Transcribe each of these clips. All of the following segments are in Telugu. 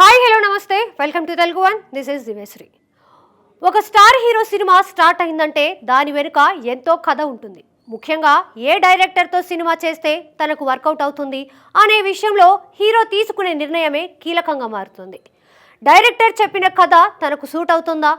హాయ్ హలో నమస్తే. Welcome to Telugu one this is దివేశ్రీ ఒక స్టార్ హీరో సినిమా స్టార్ట్ అయిందంటే దాని వెనుక ఎంతో కథ ఉంటుంది. ముఖ్యంగా ఏ డైరెక్టర్తో సినిమా చేస్తే తనకు వర్కౌట్ అవుతుంది అనే విషయంలో హీరో తీసుకునే నిర్ణయమే కీలకంగా మారుతుంది. డైరెక్టర్ చెప్పిన కథ తనకు సూట్ అవుతుందా?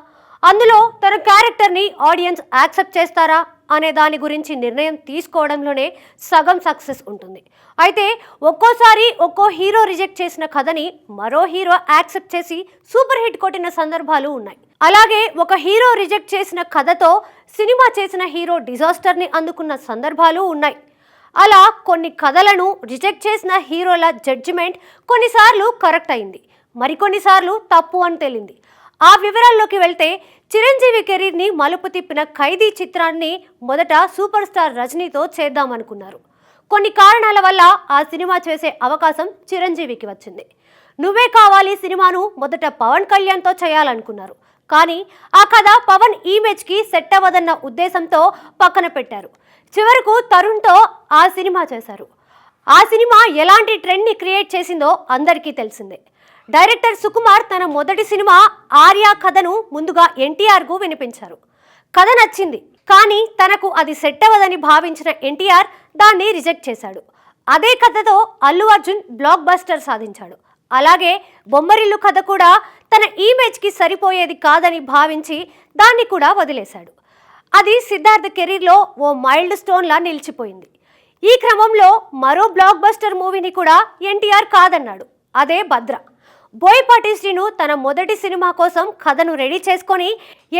అందులో తన క్యారెక్టర్ని ఆడియన్స్ యాక్సెప్ట్ చేస్తారా? అనే దాని గురించి నిర్ణయం తీసుకోవడంలోనే సగం సక్సెస్ ఉంటుంది. అయితే ఒక్కోసారి ఒక్కో హీరో రిజెక్ట్ చేసిన కథని మరో హీరో యాక్సెప్ట్ చేసి సూపర్ హిట్ కొట్టిన సందర్భాలు ఉన్నాయి. అలాగే ఒక హీరో రిజెక్ట్ చేసిన కథతో సినిమా చేసిన హీరో డిజాస్టర్ని అందుకున్న సందర్భాలు ఉన్నాయి. అలా కొన్ని కథలను రిజెక్ట్ చేసిన హీరోల జడ్జిమెంట్ కొన్నిసార్లు కరెక్ట్ అయింది. మరికొన్నిసార్లు తప్పు అని తేలింది. ఆ వివరాల్లోకి వెళ్తే చిరంజీవి కెరీర్ని మలుపు తిప్పిన ఖైదీ చిత్రాన్ని మొదట సూపర్ స్టార్ రజనీతో చేద్దామనుకున్నారు. కొన్ని కారణాల వల్ల ఆ సినిమా చేసే అవకాశం చిరంజీవికి వచ్చింది. నువ్వే కావాలి సినిమాను మొదట పవన్ కళ్యాణ్తో చేయాలనుకున్నారు. కానీ ఆ కథ పవన్ ఇమేజ్కి సెట్ అవ్వదన్న ఉద్దేశంతో పక్కన పెట్టారు. చివరకు తరుణ్తో ఆ సినిమా చేశారు. ఆ సినిమా ఎలాంటి ట్రెండ్ని క్రియేట్ చేసిందో అందరికీ తెలిసిందే. డైరెక్టర్ సుకుమార్ తన మొదటి సినిమా ఆర్యా కథను ముందుగా ఎన్టీఆర్కు వినిపించారు. కథ నచ్చింది కానీ తనకు అది సెట్ అవ్వదని భావించిన ఎన్టీఆర్ దాన్ని రిజెక్ట్ చేశాడు. అదే కథతో అల్లు అర్జున్ బ్లాక్ బస్టర్ సాధించాడు. అలాగే బొమ్మరిల్లు కథ కూడా తన ఇమేజ్కి సరిపోయేది కాదని భావించి దాన్ని కూడా వదిలేశాడు. అది సిద్ధార్థ్ కెరీర్లో ఓ మైల్డ్ స్టోన్లా నిలిచిపోయింది. ఈ క్రమంలో మరో బ్లాక్ బస్టర్ మూవీని కూడా ఎన్టీఆర్ కాదన్నాడు అదే భద్ర. బోయపాటి శ్రీను తన మొదటి సినిమా కోసం కథను రెడీ చేసుకొని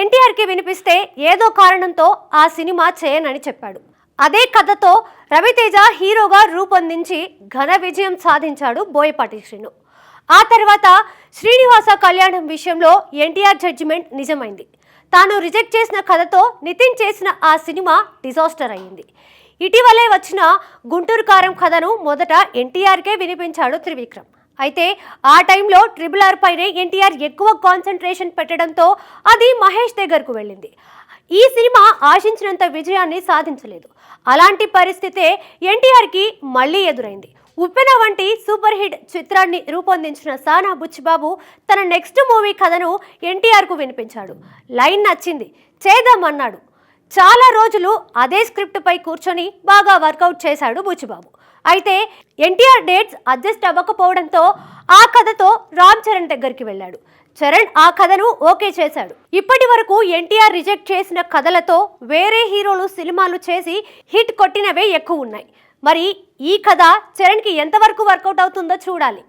ఎన్టీఆర్కి వినిపిస్తే ఏదో కారణంతో ఆ సినిమా చేయనని చెప్పాడు. అదే కథతో రవితేజ హీరోగా రూపొందించి ఘన విజయం సాధించాడు బోయపాటి శ్రీను. ఆ తర్వాత శ్రీనివాస కళ్యాణం విషయంలో ఎన్టీఆర్ జడ్జిమెంట్ నిజమైంది. తాను రిజెక్ట్ చేసిన కథతో నితిన్ చేసిన ఆ సినిమా డిజాస్టర్ అయింది ఇటీవలే వచ్చిన గుంటూరు కారం కథను మొదట ఎన్టీఆర్కే వినిపించాడు త్రివిక్రమ్. అయితే ఆ టైంలో ట్రిపుల్ ఆర్ పైనే ఎన్టీఆర్ ఎక్కువ కాన్సన్ట్రేషన్ పెట్టడంతో అది మహేష్ దగ్గరకు వెళ్ళింది. ఈ సినిమా ఆశించినంత విజయాన్ని సాధించలేదు. అలాంటి పరిస్థితే ఎన్టీఆర్కి మళ్ళీ ఎదురైంది. ఉప్పెన వంటి సూపర్ హిట్ చిత్రాన్ని రూపొందించిన సానా బుచ్చిబాబు తన నెక్స్ట్ మూవీ కథను ఎన్టీఆర్కు వినిపించాడు. లైన్ నచ్చింది. చేద్దామన్నాడు. చాలా రోజులు అదే స్క్రిప్ట్పై కూర్చొని బాగా వర్కౌట్ చేశాడు బుచ్చిబాబు. అయితే ఎన్టీఆర్ డేట్స్ అడ్జస్ట్ అవ్వకపోవడంతో ఆ కథతో రామ్ చరణ్ దగ్గరికి వెళ్ళాడు. చరణ్ ఆ కథను ఓకే చేశాడు. ఇప్పటి వరకు ఎన్టీఆర్ రిజెక్ట్ చేసిన కథలతో వేరే హీరోలు సినిమాలు చేసి హిట్ కొట్టినవే ఎక్కువ ఉన్నాయి. మరి ఈ కథ చరణ్కి ఎంతవరకు వర్కౌట్ అవుతుందో చూడాలి.